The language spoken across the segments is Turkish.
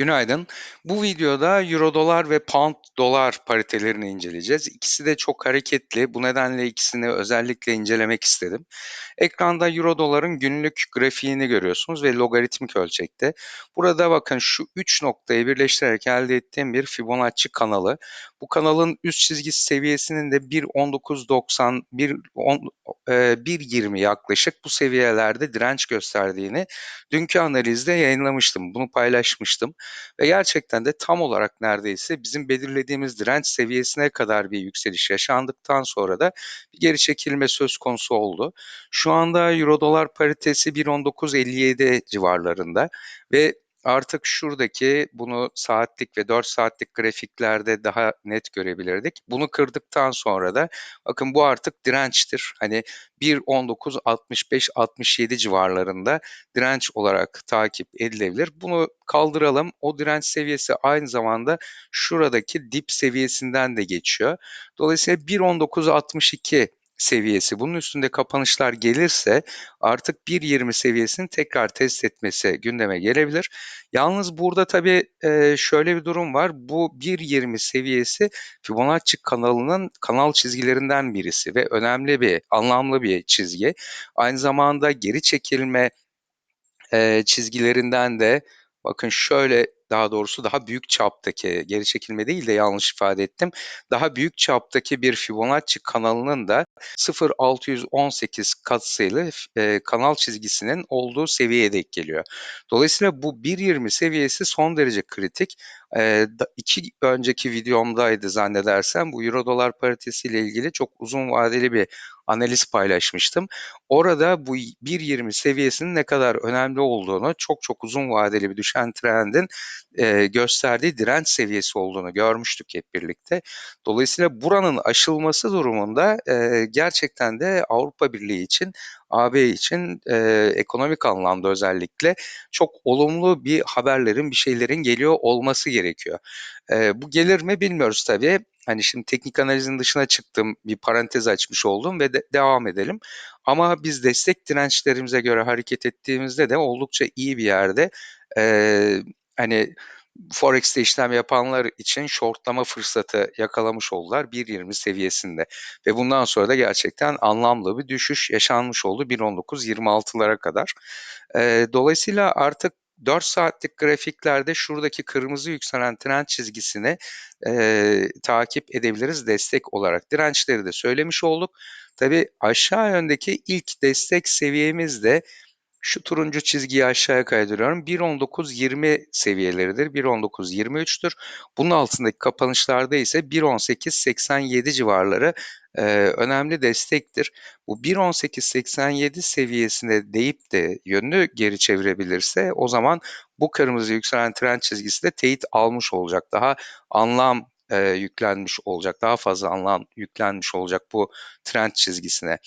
Günaydın. Bu videoda euro dolar ve pound dolar paritelerini inceleyeceğiz. İkisi de çok hareketli. Bu nedenle ikisini özellikle incelemek istedim. Ekranda euro doların günlük grafiğini görüyorsunuz ve logaritmik ölçekte. Burada bakın şu 3 noktayı birleştirerek elde ettiğim bir Fibonacci kanalı. Bu kanalın üst çizgi seviyesinin de 1.1990, 1.20 yaklaşık bu seviyelerde direnç gösterdiğini dünkü analizde yayınlamıştım. Bunu paylaşmıştım. Ve gerçekten de tam olarak neredeyse bizim belirlediğimiz direnç seviyesine kadar bir yükseliş yaşandıktan sonra da bir geri çekilme söz konusu oldu. Şu anda euro dolar paritesi 1.1957 civarlarında ve Artık şuradaki bunu saatlik ve 4 saatlik grafiklerde daha net görebilirdik. Bunu kırdıktan sonra da bakın bu artık dirençtir. Hani 1.19.65-67 civarlarında direnç olarak takip edilebilir. Bunu kaldıralım. O direnç seviyesi aynı zamanda şuradaki dip seviyesinden de geçiyor. Dolayısıyla 1.19.62 seviyesi bunun üstünde kapanışlar gelirse artık 1.20 seviyesini tekrar test etmesi gündeme gelebilir. Yalnız burada tabii şöyle bir durum var. Bu 1.20 seviyesi Fibonacci kanalının kanal çizgilerinden birisi ve önemli bir, anlamlı bir çizgi. Aynı zamanda geri çekilme çizgilerinden de bakın şöyle daha doğrusu daha büyük çaptaki geri çekilme değil de yanlış ifade ettim. Daha büyük çaptaki bir Fibonacci kanalının da 0.618 katsayılı e, kanal çizgisinin olduğu seviyeye denk geliyor. Dolayısıyla bu 1.20 seviyesi son derece kritik. E, iki önceki videomdaydı zannedersem bu Euro dolar paritesiyle ilgili çok uzun vadeli bir analiz paylaşmıştım. Orada bu 1.20 seviyesinin ne kadar önemli olduğunu çok çok uzun vadeli bir düşen trendin e, gösterdiği direnç seviyesi olduğunu görmüştük hep birlikte. Dolayısıyla buranın aşılması durumunda e, gerçekten de Avrupa Birliği için AB için e, ekonomik anlamda özellikle çok olumlu bir haberlerin, bir şeylerin geliyor olması gerekiyor. E, bu gelir mi bilmiyoruz tabii. Hani şimdi teknik analizin dışına çıktım, bir parantez açmış oldum ve de, devam edelim. Ama biz destek dirençlerimize göre hareket ettiğimizde de oldukça iyi bir yerde. E, hani Forex'te işlem yapanlar için shortlama fırsatı yakalamış oldular 1.20 seviyesinde. Ve bundan sonra da gerçekten anlamlı bir düşüş yaşanmış oldu 1.19-26'lara kadar. E, dolayısıyla artık 4 saatlik grafiklerde şuradaki kırmızı yükselen trend çizgisini e, takip edebiliriz destek olarak. Dirençleri de söylemiş olduk. Tabi aşağı yöndeki ilk destek seviyemiz de şu turuncu çizgiyi aşağıya kaydırıyorum. 1.19.20 seviyeleridir. 1.19.23'tür. Bunun altındaki kapanışlarda ise 1.18.87 civarları e, önemli destektir. Bu 1.18.87 seviyesine deyip de yönünü geri çevirebilirse o zaman bu kırmızı yükselen trend çizgisi de teyit almış olacak. Daha anlam e, yüklenmiş olacak. Daha fazla anlam yüklenmiş olacak bu trend çizgisine.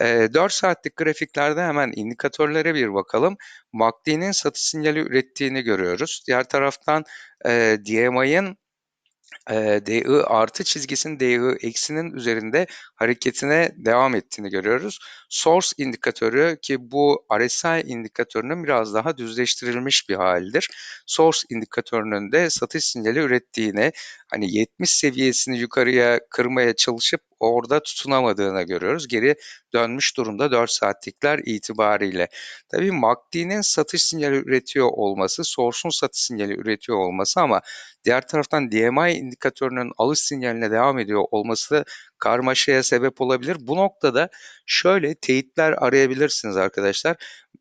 E, 4 saatlik grafiklerde hemen indikatörlere bir bakalım. MACD'nin satış sinyali ürettiğini görüyoruz. Diğer taraftan e, DMI'ın e, DI artı çizgisinin DI eksinin üzerinde hareketine devam ettiğini görüyoruz. Source indikatörü ki bu RSI indikatörünün biraz daha düzleştirilmiş bir halidir. Source indikatörünün de satış sinyali ürettiğini, hani 70 seviyesini yukarıya kırmaya çalışıp orada tutunamadığını görüyoruz. Geri dönmüş durumda 4 saatlikler itibariyle. Tabii MACD'nin satış sinyali üretiyor olması, Source'un satış sinyali üretiyor olması ama diğer taraftan DMI indikatörünün alış sinyaline devam ediyor olması karmaşaya sebep olabilir. Bu noktada şöyle teyitler arayabilirsiniz arkadaşlar.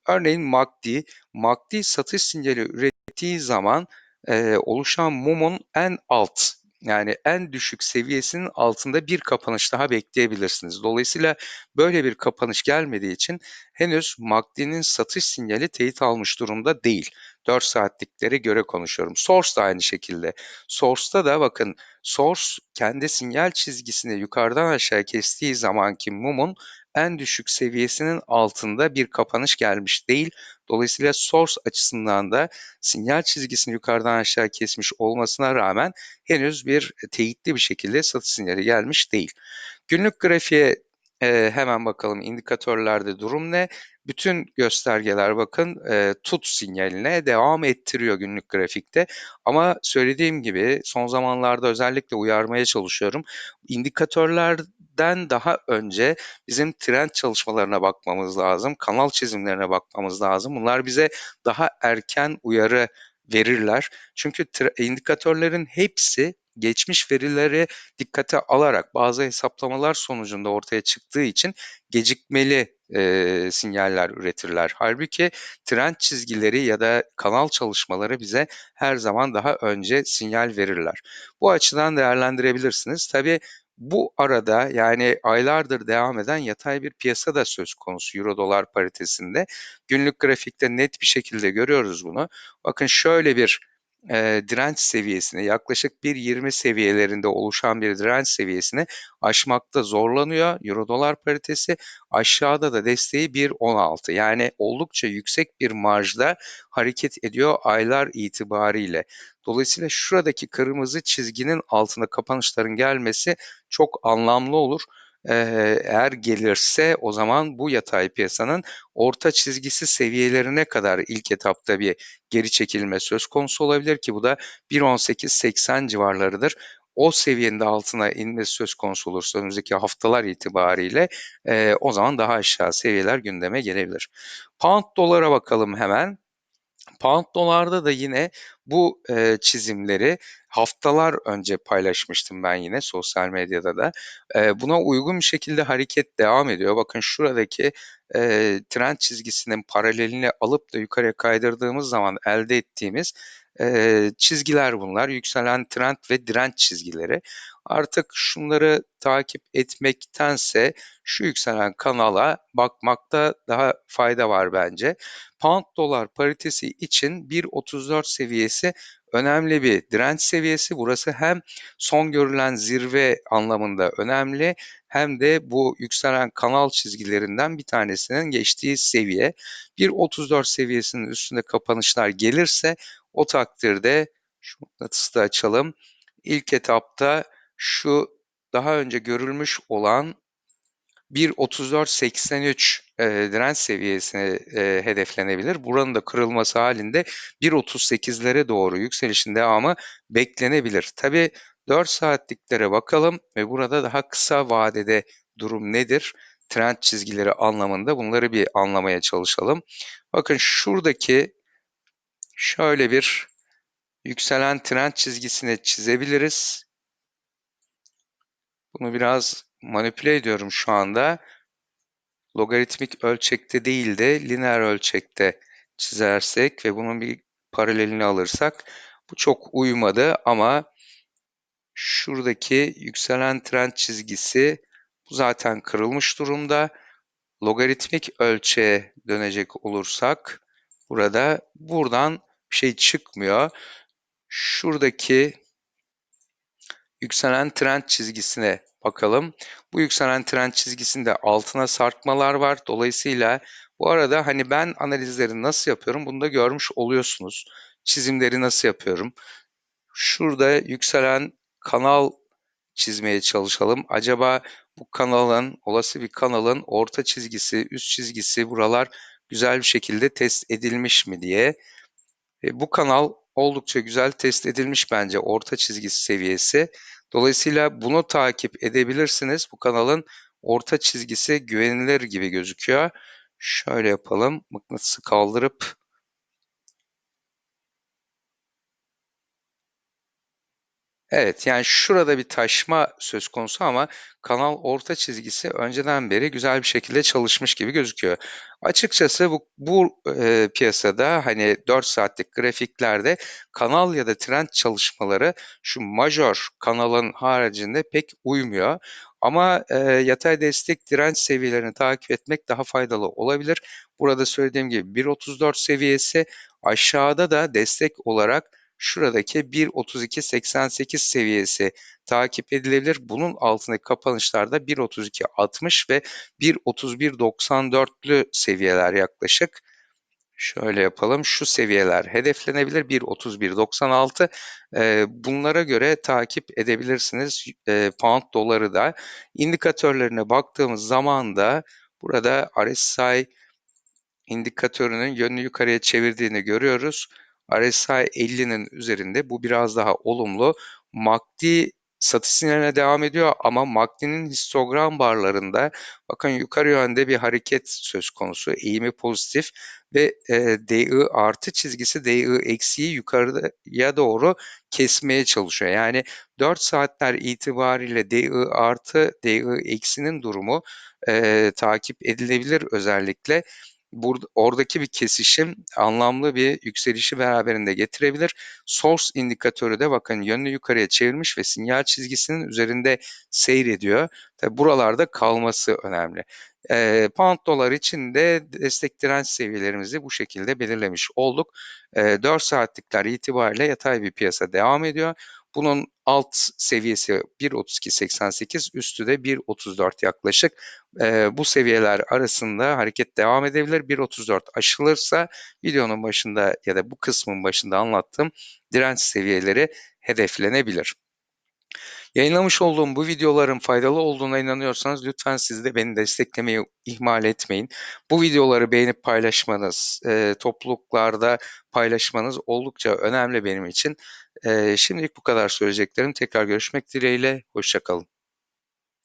Örneğin MACD, MACD satış sinyali ürettiği zaman e, oluşan mumun en alt yani en düşük seviyesinin altında bir kapanış daha bekleyebilirsiniz. Dolayısıyla böyle bir kapanış gelmediği için henüz MACD'nin satış sinyali teyit almış durumda değil. 4 saatliklere göre konuşuyorum. Source da aynı şekilde. Source'da da bakın Source kendi sinyal çizgisini yukarıdan aşağı kestiği zamanki mumun en düşük seviyesinin altında bir kapanış gelmiş değil. Dolayısıyla source açısından da sinyal çizgisini yukarıdan aşağı kesmiş olmasına rağmen henüz bir teyitli bir şekilde satış sinyali gelmiş değil. Günlük grafiğe Eee, hemen bakalım indikatörlerde durum ne? Bütün göstergeler bakın e, tut sinyaline devam ettiriyor günlük grafikte. Ama söylediğim gibi son zamanlarda özellikle uyarmaya çalışıyorum. İndikatörlerden daha önce bizim trend çalışmalarına bakmamız lazım. Kanal çizimlerine bakmamız lazım. Bunlar bize daha erken uyarı verirler. Çünkü indikatörlerin hepsi geçmiş verileri dikkate alarak bazı hesaplamalar sonucunda ortaya çıktığı için gecikmeli e, sinyaller üretirler. Halbuki trend çizgileri ya da kanal çalışmaları bize her zaman daha önce sinyal verirler. Bu açıdan değerlendirebilirsiniz. Tabii bu arada yani aylardır devam eden yatay bir piyasa da söz konusu Euro dolar paritesinde. Günlük grafikte net bir şekilde görüyoruz bunu. Bakın şöyle bir e, direnç seviyesine yaklaşık 1.20 seviyelerinde oluşan bir direnç seviyesini aşmakta zorlanıyor Euro dolar paritesi. Aşağıda da desteği 1.16 yani oldukça yüksek bir marjda hareket ediyor aylar itibariyle. Dolayısıyla şuradaki kırmızı çizginin altında kapanışların gelmesi çok anlamlı olur eğer gelirse o zaman bu yatay piyasanın orta çizgisi seviyelerine kadar ilk etapta bir geri çekilme söz konusu olabilir ki bu da 1.18.80 civarlarıdır. O seviyenin de altına inmesi söz konusu olursa önümüzdeki haftalar itibariyle e, o zaman daha aşağı seviyeler gündeme gelebilir. Pound dolara bakalım hemen. Pound dolarda da yine bu e, çizimleri haftalar önce paylaşmıştım ben yine sosyal medyada da. E, buna uygun bir şekilde hareket devam ediyor. Bakın şuradaki e, trend çizgisinin paralelini alıp da yukarıya kaydırdığımız zaman elde ettiğimiz e, çizgiler bunlar. Yükselen trend ve direnç çizgileri. Artık şunları takip etmektense şu yükselen kanala bakmakta daha fayda var bence. Pound dolar paritesi için 1.34 seviyesi önemli bir direnç seviyesi. Burası hem son görülen zirve anlamında önemli hem de bu yükselen kanal çizgilerinden bir tanesinin geçtiği seviye. 1.34 seviyesinin üstünde kapanışlar gelirse o takdirde şu mıknatısı da açalım. İlk etapta şu daha önce görülmüş olan 1.34.83 e, direnç seviyesine e, hedeflenebilir. Buranın da kırılması halinde 1.38'lere doğru yükselişin devamı beklenebilir. Tabi 4 saatliklere bakalım ve burada daha kısa vadede durum nedir? Trend çizgileri anlamında bunları bir anlamaya çalışalım. Bakın şuradaki şöyle bir yükselen trend çizgisini çizebiliriz. Bunu biraz manipüle ediyorum şu anda. Logaritmik ölçekte değil de lineer ölçekte çizersek ve bunun bir paralelini alırsak bu çok uymadı ama şuradaki yükselen trend çizgisi bu zaten kırılmış durumda. Logaritmik ölçeğe dönecek olursak burada buradan bir şey çıkmıyor. Şuradaki yükselen trend çizgisine bakalım. Bu yükselen trend çizgisinde altına sarkmalar var. Dolayısıyla bu arada hani ben analizleri nasıl yapıyorum bunu da görmüş oluyorsunuz. Çizimleri nasıl yapıyorum. Şurada yükselen kanal çizmeye çalışalım. Acaba bu kanalın, olası bir kanalın orta çizgisi, üst çizgisi buralar güzel bir şekilde test edilmiş mi diye. E, bu kanal oldukça güzel test edilmiş bence orta çizgisi seviyesi. Dolayısıyla bunu takip edebilirsiniz. Bu kanalın orta çizgisi güvenilir gibi gözüküyor. Şöyle yapalım. Mıknatısı kaldırıp Evet yani şurada bir taşma söz konusu ama kanal orta çizgisi önceden beri güzel bir şekilde çalışmış gibi gözüküyor. Açıkçası bu, bu e, piyasada hani 4 saatlik grafiklerde kanal ya da trend çalışmaları şu major kanalın haricinde pek uymuyor. Ama e, yatay destek direnç seviyelerini takip etmek daha faydalı olabilir. Burada söylediğim gibi 1.34 seviyesi aşağıda da destek olarak şuradaki 1.32.88 seviyesi takip edilebilir. Bunun altındaki kapanışlarda 1.32.60 ve 1.31.94'lü seviyeler yaklaşık. Şöyle yapalım. Şu seviyeler hedeflenebilir. 1.31.96. Eee, bunlara göre takip edebilirsiniz. Eee, pound doları da. İndikatörlerine baktığımız zaman da burada RSI indikatörünün yönünü yukarıya çevirdiğini görüyoruz. RSI 50'nin üzerinde. Bu biraz daha olumlu. MACD satış sinyaline devam ediyor ama MACD'nin histogram barlarında bakın yukarı yönde bir hareket söz konusu. Eğimi pozitif ve e, DI artı çizgisi DI eksiği yukarıya doğru kesmeye çalışıyor. Yani 4 saatler itibariyle DI artı DI eksinin durumu e, takip edilebilir özellikle burada oradaki bir kesişim anlamlı bir yükselişi beraberinde getirebilir. Source indikatörü de bakın yönünü yukarıya çevirmiş ve sinyal çizgisinin üzerinde seyrediyor. Tabi buralarda kalması önemli. E, pound dolar için de destek direnç seviyelerimizi bu şekilde belirlemiş olduk. E, 4 saatlikler itibariyle yatay bir piyasa devam ediyor. Bunun alt seviyesi 1.32.88, üstü de 1.34 yaklaşık. E, bu seviyeler arasında hareket devam edebilir. 1.34 aşılırsa videonun başında ya da bu kısmın başında anlattığım direnç seviyeleri hedeflenebilir. Yayınlamış olduğum bu videoların faydalı olduğuna inanıyorsanız lütfen siz de beni desteklemeyi ihmal etmeyin. Bu videoları beğenip paylaşmanız, e, topluluklarda paylaşmanız oldukça önemli benim için. E, şimdilik bu kadar söyleyeceklerim. Tekrar görüşmek dileğiyle. Hoşçakalın.